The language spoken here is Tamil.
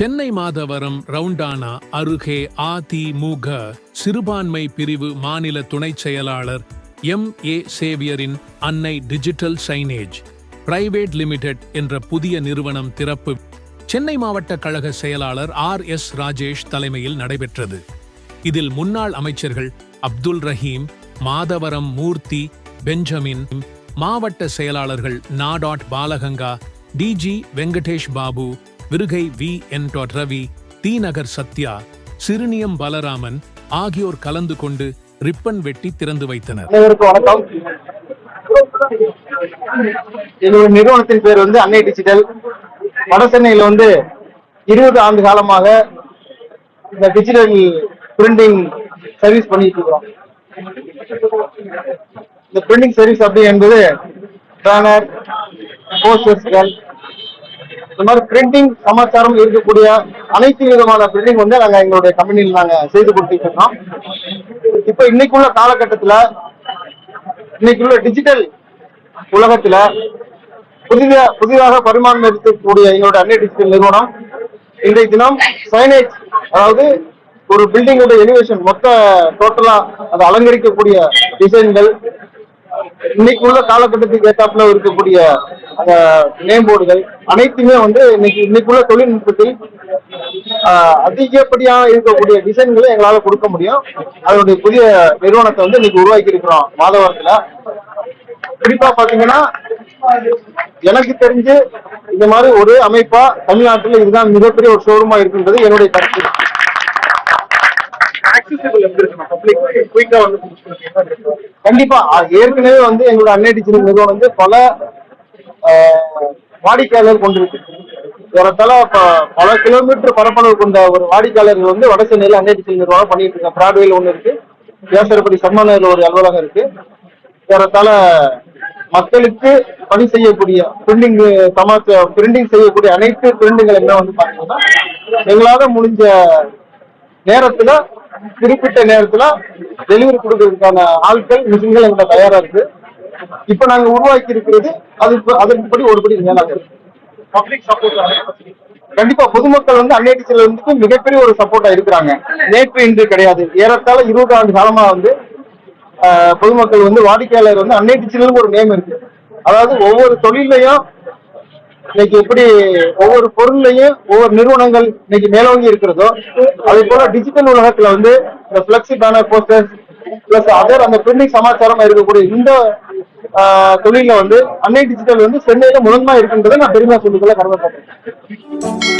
சென்னை மாதவரம் ரவுண்டானா அருகே அதிமுக சிறுபான்மை பிரிவு மாநில துணைச் செயலாளர் எம். ஏ. சேவியரின் அன்னை டிஜிட்டல் சைனேஜ் பிரைவேட் லிமிடெட் என்ற புதிய நிறுவனம் திறப்பு. சென்னை மாவட்ட கழக செயலாளர் ஆர். எஸ். ராஜேஷ் தலைமையில் நடைபெற்றது. இதில் முன்னாள் அமைச்சர்கள் அப்துல் ரஹீம் மாதவரம் மூர்த்தி பெஞ்சமின் மாவட்ட செயலாளர்கள் நாடாட் Balaganga TG Venkatesh Babu Virugai V. N. Dot Ravi T Nagar Sathya Siruniyam Balaraman ஆகியோர் கலந்து கொண்டு ரிப்பன் வெட்டி திறந்து வைத்தனர். வணக்கம். என்னுடைய நிறுவனத்தின் பேர் வந்து அன்னை டிஜிட்டல். வடசென்னையில் வந்து இருபது ஆண்டு காலமாக இந்த டிஜிட்டல் பிரிண்டிங் சர்வீஸ் பண்ணிட்டு இருக்கிறோம். இந்த பிரிண்டிங் சர்வீஸ் அப்படி என்பது பேனர் போஸ்டர்ஸ்கள் இந்த மாதிரி பிரிண்டிங் சமாச்சாரம் இருக்கக்கூடிய அனைத்து விதமான பிரிண்டிங் வந்து நாங்க எங்களுடைய கம்பெனியில் நாங்க செய்து கொடுத்துட்டு இருக்கோம். இப்ப இன்னைக்குள்ள காலகட்டத்துல இன்னைக்குள்ள டிஜிட்டல் உலகத்துல புதிய புதிதாக பரிமாணம் இருக்கக்கூடிய எங்களுடைய அன்னை டிஜிட்டல் நிறுவனம் இன்றைய தினம் சைனேஜ் அதாவது ஒரு பில்டிங்கோட எலிவேஷன் மொத்த டோட்டலா அதை அலங்கரிக்கக்கூடிய டிசைன்கள் இன்னைக்கு உள்ள காலகட்டத்துக்கு ஏற்றாப்புல இருக்கக்கூடிய அந்த அனைத்துமே வந்து இன்னைக்கு இன்னைக்குள்ள தொழில்நுட்பத்தில் அதிகப்படியாக இருக்கக்கூடிய டிசைன்களை எங்களால கொடுக்க முடியும். அதனுடைய புதிய நிறுவனத்தை வந்து இன்னைக்கு உருவாக்கி இருக்கிறோம் மாதவரத்துல. குறிப்பா பாத்தீங்கன்னா எனக்கு தெரிஞ்சு இந்த மாதிரி ஒரு அமைப்பா தமிழ்நாட்டுல இதுதான் மிகப்பெரிய ஒரு ஷோரூமா இருக்குன்றது என்னுடைய கருத்து. கண்டிப்பா. ஏற்கனவே வந்து எங்களோட அன்னை டிஜிட்டல் நிறுவனம் வந்து பல வாடிக்கையாளர் கொண்டிருக்கு ஏறத்தால ப- பல கிலோமீட்டர் பரப்பளவு கொண்ட ஒரு வாடிக்கையாளர்கள் வந்து வட சென்னையில் அன்னை டிஜிட்டல் நிறுவனம் பண்ணிட்டு இருக்காங்க. பிராட்வேல ஒண்ணு இருக்கு. வியாசரப்படி சம்மநகர்ல ஒரு அலுவலகம் இருக்கு. ஏறத்தால மக்களுக்கு பணி செய்யக்கூடிய பிரிண்டிங் சமாச்ச பிரிண்டிங் செய்யக்கூடிய அனைத்து பிரிண்டுகள் என்ன வந்து பாத்தீங்கன்னா எங்களால முடிஞ்ச நேரத்துல குறிப்பிட்ட நேரத்துல டெலிவரி கொடுக்கறதுக்கான ஆட்கள் மிஷின்கள் எங்கிட்ட தயாரா இருக்கு. இப்ப நாங்க உருவாக்கி இருக்கிறது அதுக்கு அதன்படி ஒருபடி மேலாக இருக்கு. பப்ளிக் சப்போர்ட் கண்டிப்பா பொதுமக்கள் வந்து அன்னை டீச்சர்ல இருந்து மிகப்பெரிய ஒரு சப்போர்ட்டா இருக்கிறாங்க. நேற்று இன்று கிடையாது. ஏறத்தாழ இருபது ஆண்டு காலமா வந்து பொதுமக்கள் வந்து வாடிக்கையாளர் வந்து அன்னை டீச்சர்னு ஒரு நேம் இருக்கு. அதாவது ஒவ்வொரு தொழிலையும் இன்னைக்கு எப்படி ஒவ்வொரு பொருள்லையும் ஒவ்வொரு நிறுவனங்கள் இன்னைக்கு மேலோங்கி இருக்கிறதோ அதே போல டிஜிட்டல் உலகத்துல வந்து இந்த flexi banner poster plus other அந்த பிரிண்டிங் சமாச்சாரம் இருக்கக்கூடிய இந்த ஆஹ், வந்து அன்னை டிஜிட்டல் வந்து சென்னையில முதன்மா இருக்குன்றதை நான் பெருமையா சொல்லிக்கொள்ள கடமைப்பட்டேன்